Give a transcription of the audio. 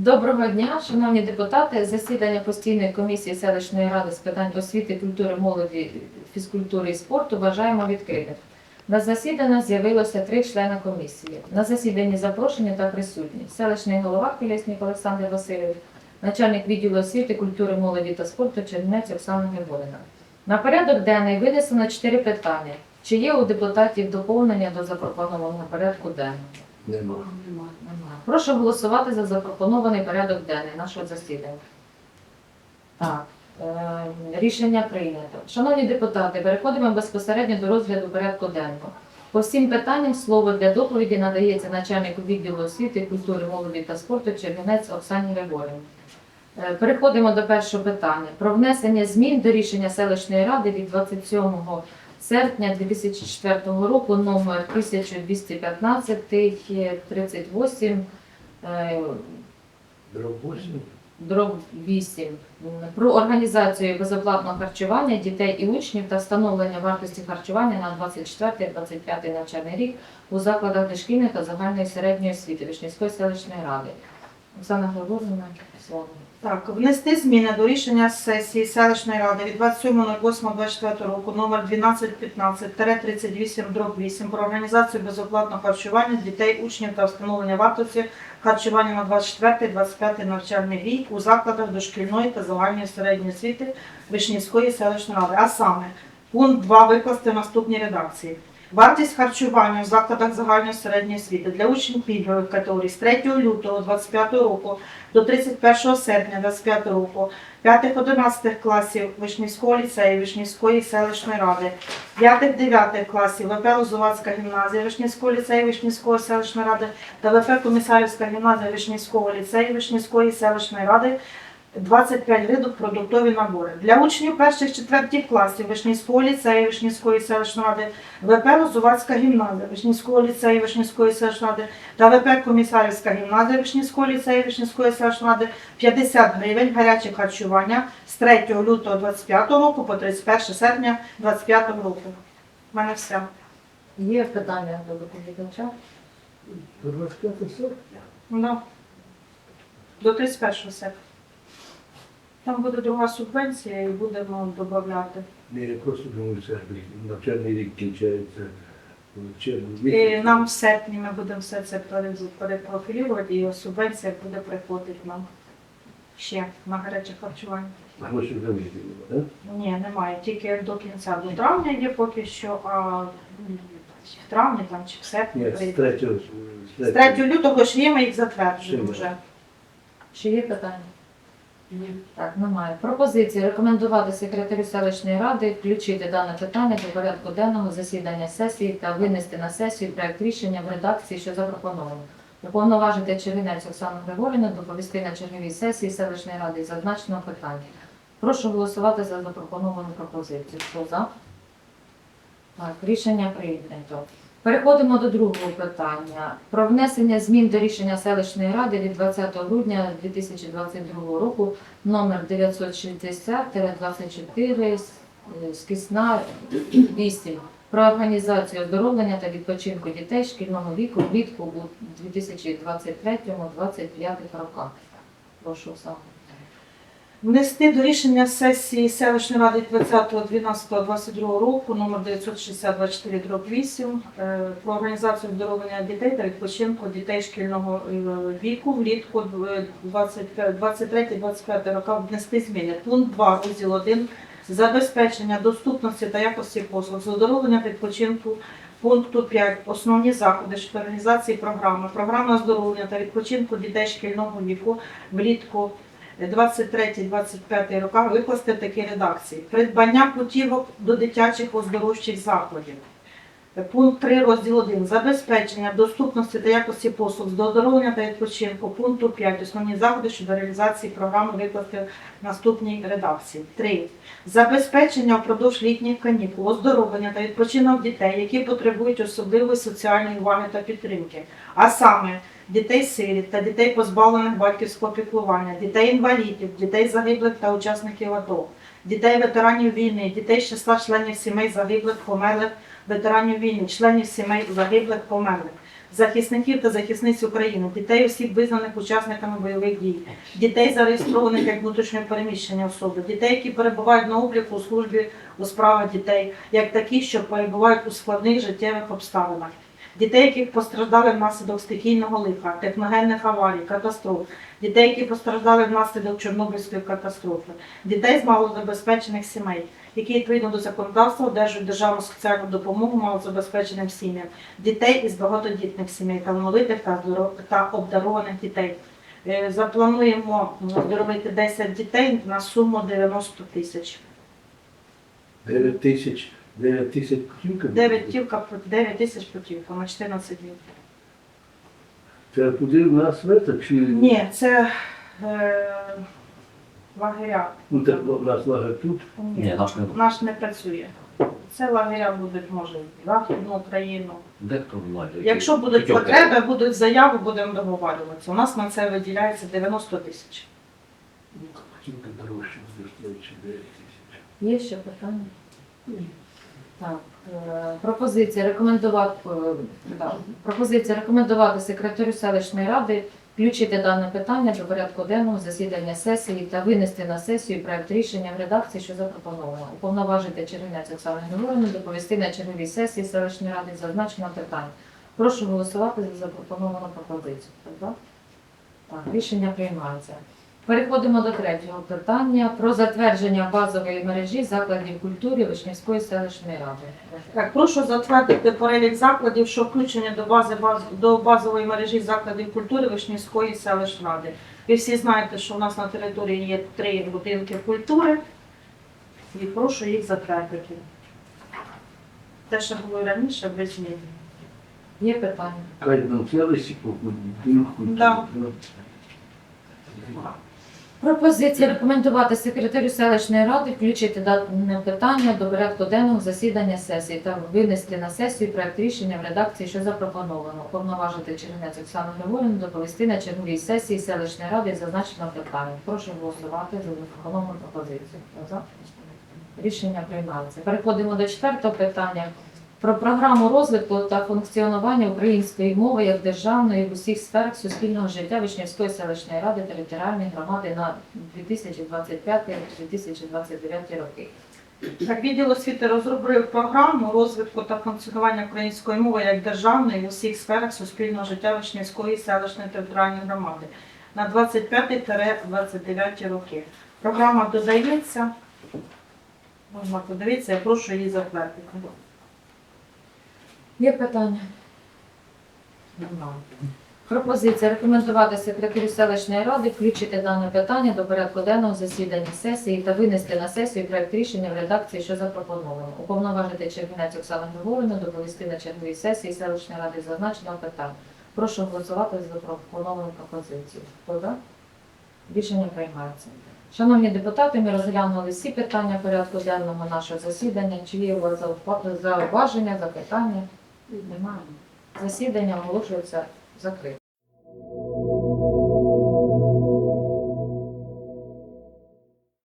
Доброго дня, шановні депутати. Засідання постійної комісії селищної ради з питань освіти, культури, молоді, фізкультури і спорту вважаємо відкритим. На засідання з'явилося три члени комісії. На засіданні запрошені та присутні селищний голова Хмельницький Олександр Васильович, начальник відділу освіти, культури, молоді та спорту Чернець Оксана Григорівна. На порядок денний винесено чотири питання. Чи є у депутатів доповнення до запропонованого порядку денного? Нема. Прошу голосувати за запропонований порядок денний нашого засідання. Так, е, рішення прийнято. Шановні депутати, переходимо безпосередньо до розгляду порядку денного. По всім питанням слово для доповіді надається начальнику відділу освіти, культури, молоді та спорту Чернівець Оксані Григорівні. Е, Переходимо до першого питання. Про внесення змін до рішення селищної ради від 27 серпня 2004 року номер 1215 38 е, Дроб 8. дроб 8 про організацію безоплатного харчування дітей і учнів та встановлення вартості харчування на 24-25 навчальний рік у закладах дошкільної та загальної середньої освіти Вишнівської селищної ради. Оксана слово. Так, внести зміни до рішення сесії селищної ради від 27.08.24 року номер 1215-38 дроб 8 про організацію безоплатного харчування дітей, учнів та встановлення вартості харчування на 24-25 навчальний рік у закладах дошкільної та загальної середньої освіти Вишнівської селищної ради. А саме пункт 2 викласти в наступній редакції. Вартість харчування в закладах загальної середньої освіти для учнів пільгових категорій з 3 лютого 2025 року до 31 серпня 2025 року 5-11 класів Вишнівського ліцею Вишнівської селищної ради, 5-9 класів ВП Лозувацька гімназія Вишнівського ліцею Вишнівської селищної ради та ВП Комісарівська гімназія Вишнівського ліцею Вишнівської селищної ради 25 гривень продуктові набори. Для учнів перших четвертих класів Вишнівського ліцею Вишнівської селищної ради, ВП Лозувацька гімназія Вишнівського ліцею Вишнівської селищної ради та ВП Комісарівська гімназія Вишнівського ліцею Вишнівської селищної ради 50 гривень гаряче харчування з 3 лютого 25 року по 31 серпня 25 року. У мене все. Є питання до доповідача? До 25 серпня. Ну, до 31 серпня. Там буде друга субвенція і будемо додати. Ні, я просто думаю, це навчальний рік кінчається. І нам в серпні ми будемо все це пере- перепрофілювати, і субвенція буде приходити нам ще на гаряче харчування. Гроші вже виділили, так? Ні, немає. Тільки до кінця до травня є поки що, а в травні там чи в серпні Ні, з прийде. 3 З 3 лютого ж є, ми їх затверджуємо Ще вже. Чи є питання? Так, немає. Пропозиції рекомендувати секретарю селищної ради включити дане питання до порядку денного засідання сесії та винести на сесію проект рішення в редакції, що запропоновано. Уповноважити Червінець Оксану Григорівну доповісти на черговій сесії селищної ради зазначеного питання. Прошу голосувати за запропоновану пропозицію. Хто за? Так, рішення прийнято. Переходимо до другого питання. Про внесення змін до рішення селищної ради від 20 грудня 2022 року номер 960-24 скисна 8 про організацію оздоровлення та відпочинку дітей шкільного віку влітку у 2023-2025 роках. Прошу саме. Внести до рішення сесії селищної ради 20.12.22 року номер 960 дроб 8 е, про організацію оздоровлення дітей та відпочинку дітей шкільного е, віку влітку 23-25 років внести зміни. Пункт 2, розділ 1 забезпечення доступності та якості послуг з оздоровлення відпочинку. Пункту 5 основні заходи щодо організації програми, програми оздоровлення та відпочинку дітей шкільного віку влітку 23-25 роках викласти в такій редакції. Придбання путівок до дитячих оздоровчих закладів. Пункт 3, розділ 1. Забезпечення доступності та якості послуг з оздоровлення та відпочинку. Пункту 5. Основні заходи щодо реалізації програми викласти в наступній редакції. 3. Забезпечення впродовж літніх канікул, оздоровлення та відпочинок дітей, які потребують особливої соціальної уваги та підтримки. А саме дітей-сиріт та дітей, позбавлених батьківського піклування, дітей-інвалідів, дітей загиблих та учасників АТО, дітей ветеранів війни, дітей з числа членів сімей загиблих, померлих, ветеранів війни, членів сімей загиблих, померлих. захисників та захисниць України, дітей осіб, визнаних учасниками бойових дій, дітей, зареєстрованих як внутрішньо переміщені особи, дітей, які перебувають на обліку у службі у справах дітей, як такі, що перебувають у складних життєвих обставинах. Дітей, які постраждали внаслідок стихійного лиха, техногенних аварій, катастроф, дітей, які постраждали внаслідок Чорнобильської катастрофи, дітей з малозабезпечених сімей, які відповідно до законодавства одержують державну соціальну допомогу малозабезпеченим сім'ям, дітей із багатодітних сімей, талановитих та та обдарованих дітей. Е, Заплануємо зробити 10 дітей на суму 90 тисяч. 9 тисяч, 9 тисяч путівка? 9 тівка, 9 тисяч путівка на 14 днів. Це куди в нас в чи? Ні, це е, лагеря. Ну, так у нас лагер тут. Ні, наш не Наш не працює. Це лагеря будуть, може, в Західну Україну. дехто знає. Якщо будуть Путівки. потреби, будуть заяви, будемо договорюватися. У нас на це виділяється 90 тисяч. Путівка дорожча, буде стоїть, 9 тисяч. Є ще питання? Так, е, пропозиція рекомендувати, е, пропозиція рекомендувати секретарю селищної ради включити дане питання до порядку денного засідання сесії та винести на сесію проект рішення в редакції, що запропоновано. Уповноважити Чернівець Оксану Григорівну доповісти на черговій сесії селищної ради зазначено питання. Прошу голосувати за запропоновану пропозицію. Так, рішення приймається. Переходимо до третього питання про затвердження базової мережі закладів культури Вишнівської селищної ради. Так, прошу затвердити перелік закладів, що включені до бази баз, до базової мережі закладів культури Вишнівської селищради. Ви всі знаєте, що у нас на території є три будинки культури, і прошу їх затвердити. Те, що було раніше, без змін. Є питання? Нам селищі походить. Да. Пропозиція рекомендувати секретарю селищної ради включити дане питання до порядку денного засідання сесії та винести на сесію проект рішення в редакції, що запропоновано. Уповноважити Чернець Оксану Григорівну доповісти на черговій сесії селищної ради зазначено питання. Прошу голосувати за запропоновану пропозицію. Рішення приймається. Переходимо до четвертого питання. Про програму розвитку та функціонування української мови як державної в усіх сферах суспільного життя Вишнівської селищної ради територіальної громади на 2025-2029 роки. Так, відділ освіти розробив програму розвитку та функціонування української мови як державної в усіх сферах суспільного життя Вишнівської селищної територіальної громади на 25-29 роки. Програма додається. Можна подивитися, я прошу її затвердити. Є питання? Пропозиція рекомендувати секретарю селищної ради включити дане питання до порядку денного засідання сесії та винести на сесію проект рішення в редакції, що запропоновано. Уповноважити Червінець Оксану Григорівну доповісти на черговій сесії селищної ради зазначеного питання. Прошу голосувати за запропоновану пропозицію. Хто? Рішення приймається. Шановні депутати, ми розглянули всі питання порядку денного нашого засідання. Чи є у вас зауваження, запитання? Немає. Засідання оголошується закритим.